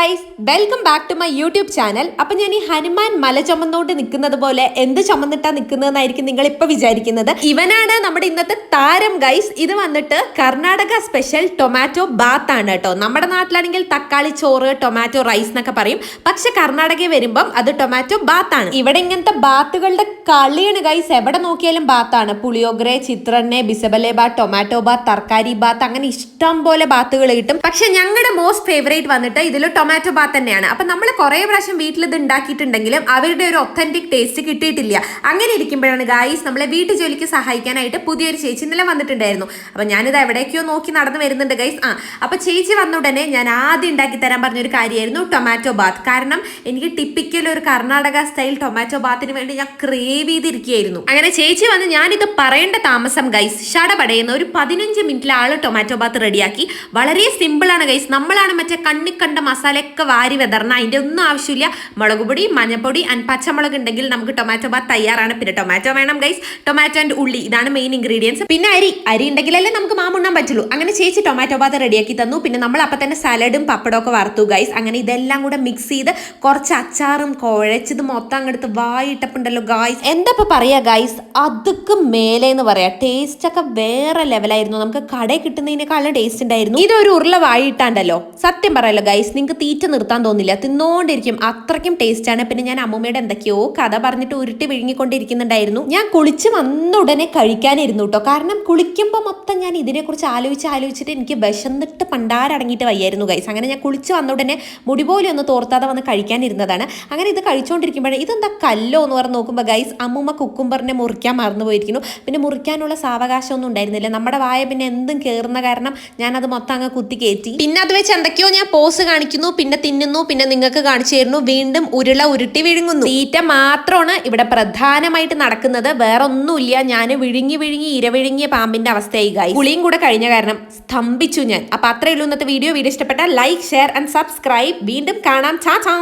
Guys welcome back to my YouTube channel അപ്പം ഞാൻ ഈ ഹനുമാൻ മല ചുമന്നുകൊണ്ട് നിൽക്കുന്നത് പോലെ എന്ത് ചുമന്നിട്ടാ നിൽക്കുന്നതെന്നായിരിക്കും നിങ്ങൾ ഇപ്പൊ വിചാരിക്കുന്നത്. ഇവനാണ് നമ്മുടെ ഇന്നത്തെ താരം ഗൈസ് ഇത് വന്നിട്ട് കർണാടക സ്പെഷ്യൽ ടൊമാറ്റോ ബാത്ത് ആണ് കേട്ടോ. നമ്മുടെ നാട്ടിലാണെങ്കിൽ തക്കാളി ചോറ് ടൊമാറ്റോ റൈസ് എന്നൊക്കെ പറയും. പക്ഷെ കർണാടകയിൽ വരുമ്പം അത് ടൊമാറ്റോ ബാത്ത് ആണ്. ഇവിടെ ഇങ്ങനത്തെ ബാത്തുകളുടെ കളിയാണ് ഗൈസ് എവിടെ നോക്കിയാലും ബാത്താണ് പുളിയോഗ്രെ ചിത്രണ്ണെ ബിസബലെ ബാത്ത് ടൊമാറ്റോ ബാത്ത് തർക്കാരി ബാത്ത് അങ്ങനെ ഇഷ്ടം പോലെ ബാത്തുകൾ കിട്ടും. പക്ഷെ ഞങ്ങളുടെ മോസ്റ്റ് ഫേവറേറ്റ് വന്നിട്ട് ഇതിൽ ടൊമാറ്റോ ബാത്ത് തന്നെയാണ്. അപ്പം നമ്മൾ കുറേ പ്രാവശ്യം വീട്ടിൽ ഇത് ഉണ്ടാക്കിയിട്ടുണ്ടെങ്കിലും അവരുടെ ഒരു ഒത്തന്റിക് ടേസ്റ്റ് കിട്ടിയിട്ടില്ല. അങ്ങനെ ഇരിക്കുമ്പോഴാണ് ഗായ്സ് നമ്മളെ വീട്ടു ജോലിക്ക് സഹായിക്കാനായിട്ട് പുതിയൊരു ചേച്ചി ഇന്നലെ വന്നിട്ടുണ്ടായിരുന്നു. അപ്പം ഞാനിത് എവിടേക്കോ നോക്കി നടന്നു വരുന്നുണ്ട് ഗൈസ് ആ അപ്പോൾ ചേച്ചി വന്ന ഉടനെ ഞാൻ ആദ്യം ഉണ്ടാക്കി തരാൻ പറഞ്ഞൊരു കാര്യമായിരുന്നു ടൊമാറ്റോ ബാത്ത് കാരണം എനിക്ക് ടിപ്പിക്കൽ ഒരു കർണാടക സ്റ്റൈൽ ടൊമാറ്റോ ബാത്തിന് വേണ്ടി ഞാൻ ക്രേവ് ചെയ്തിരിക്കുകയായിരുന്നു. അങ്ങനെ ചേച്ചി വന്ന് ഞാനിത് പറയേണ്ട താമസം ഗൈസ് ഷടപടയുന്ന ഒരു പതിനഞ്ച് മിനിറ്റിൽ ടൊമാറ്റോ ബാത്ത് റെഡിയാക്കി വളരെ സിമ്പിളാണ് ഗൈസ് നമ്മളാണ് മറ്റേ കണ്ണി കണ്ട മസാലയൊക്കെ വാരി വിതറണം. അതിന്റെ ഒന്നും ആവശ്യമില്ല. മുളക് പൊടി മഞ്ഞപ്പൊടി ആൻഡ് പച്ചമുളക് ഉണ്ടെങ്കിൽ നമുക്ക് ടൊമാറ്റോ ബാത്ത് തയ്യാറാണ്. പിന്നെ ടൊമാറ്റോ വേണം ഗൈസ് ടൊമാറ്റോ ആൻഡ് ഉള്ളി ഇതാണ് മെയിൻ ഇൻഗ്രീഡിയൻസ് പിന്നെ അരി. അരി ഉണ്ടെങ്കിലല്ലേ നമുക്ക് മാമുണ്ണാൻ പറ്റുള്ളൂ. അങ്ങനെ ചേച്ചി ടൊമാറ്റോ ബാത്ത് റെഡിയാക്കി തന്നു. പിന്നെ നമ്മൾ അപ്പം തന്നെ സലഡും പപ്പടവും ഒക്കെ വറുത്തു ഗൈസ് അങ്ങനെ ഇതെല്ലാം കൂടെ മിക്സ് ചെയ്ത് കുറച്ച് അച്ചാറും കുഴച്ചത് മൊത്തം അങ്ങെടുത്ത് വായിട്ടപ്പുണ്ടല്ലോ ഗായ്സ് എന്താ ഇപ്പം പറയാ ഗൈസ് അതൊക്കെ മേലെ എന്ന് പറയാം. ടേസ്റ്റ് ഒക്കെ വേറെ ലെവലായിരുന്നു നമുക്ക് കടയിൽ കിട്ടുന്നതിനേക്കാളും ടേസ്റ്റ് ഉണ്ടായിരുന്നു. ഇതൊരു ഉരുള വായിട്ടാണ്ടല്ലോ സത്യം പറയല്ലോ ഗൈസ് നിങ്ങൾക്ക് തീറ്റ നിർത്താൻ തോന്നില്ല. തിന്നോണ്ടിരിക്കും. അത്രയ്ക്കും ടേസ്റ്റാണ് പിന്നെ ഞാൻ അമ്മൂമ്മയുടെ എന്തൊക്കെയോ കഥ പറഞ്ഞിട്ട് ഉരുട്ടി വിഴുങ്ങിക്കൊണ്ടിരിക്കുന്നുണ്ടായിരുന്നു. ഞാൻ കുളിച്ച് വന്ന ഉടനെ കഴിക്കാനിരുന്നു കേട്ടോ കാരണം കുളിക്കുമ്പോൾ മൊത്തം ഞാൻ ഇതിനെക്കുറിച്ച് ആലോചിച്ച് ആലോചിച്ചിട്ട് എനിക്ക് വിശന്നിട്ട് പണ്ടാരടങ്ങിയിട്ട് വയ്യായിരുന്നു ഗൈസ് അങ്ങനെ ഞാൻ കുളിച്ച് വന്ന ഉടനെ മുടി പോലെ ഒന്ന് തോർത്താതെ വന്ന് കഴിക്കാനിരുന്നതാണ്. അങ്ങനെ ഇത് കഴിച്ചുകൊണ്ടിരിക്കുമ്പോഴേ ഇതെന്താ കല്ലോ എന്ന് പറഞ്ഞ് നോക്കുമ്പോൾ ഗൈസ് അമ്മൂമ്മ കുക്കുംബറിനെ മുറിക്കാൻ മറന്നു പോയിരിക്കുന്നു. പിന്നെ മുറിക്കാനുള്ള സാവകാശമൊന്നും ഉണ്ടായിരുന്നില്ല. നമ്മുടെ വായ പിന്നെ എന്തും കയറുന്ന കാരണം ഞാനത് മൊത്തം അങ്ങ് കുത്തി കയറ്റി പിന്നെ അത് വെച്ച് എന്തൊക്കെയോ ഞാൻ പോസ് കാണിക്കുന്നു. പിന്നെ തിന്നുന്നു പിന്നെ നിങ്ങൾക്ക് കാണിച്ചു തരുന്നു വീണ്ടും ഉരുള ഉരുട്ടി വിഴുങ്ങുന്നു. തീറ്റ മാത്രമാണ് ഇവിടെ പ്രധാനമായിട്ട് നടക്കുന്നത്. വേറെ ഒന്നുമില്ല ഞാൻ വിഴുങ്ങി വിഴുങ്ങി ഇരവിഴുങ്ങിയ പാമ്പിന്റെ അവസ്ഥയായി ഗായി കുളിയും കൂടെ കഴിഞ്ഞ കാരണം സ്തംഭിച്ചു ഞാൻ. അപ്പൊ അത്രയുള്ളൂ ഇന്നത്തെ വീഡിയോ വീഡിയോ ഇഷ്ടപ്പെട്ട ലൈക്ക് ഷെയർ ആൻഡ് സബ്സ്ക്രൈബ് വീണ്ടും കാണാം. ചാ ചാ.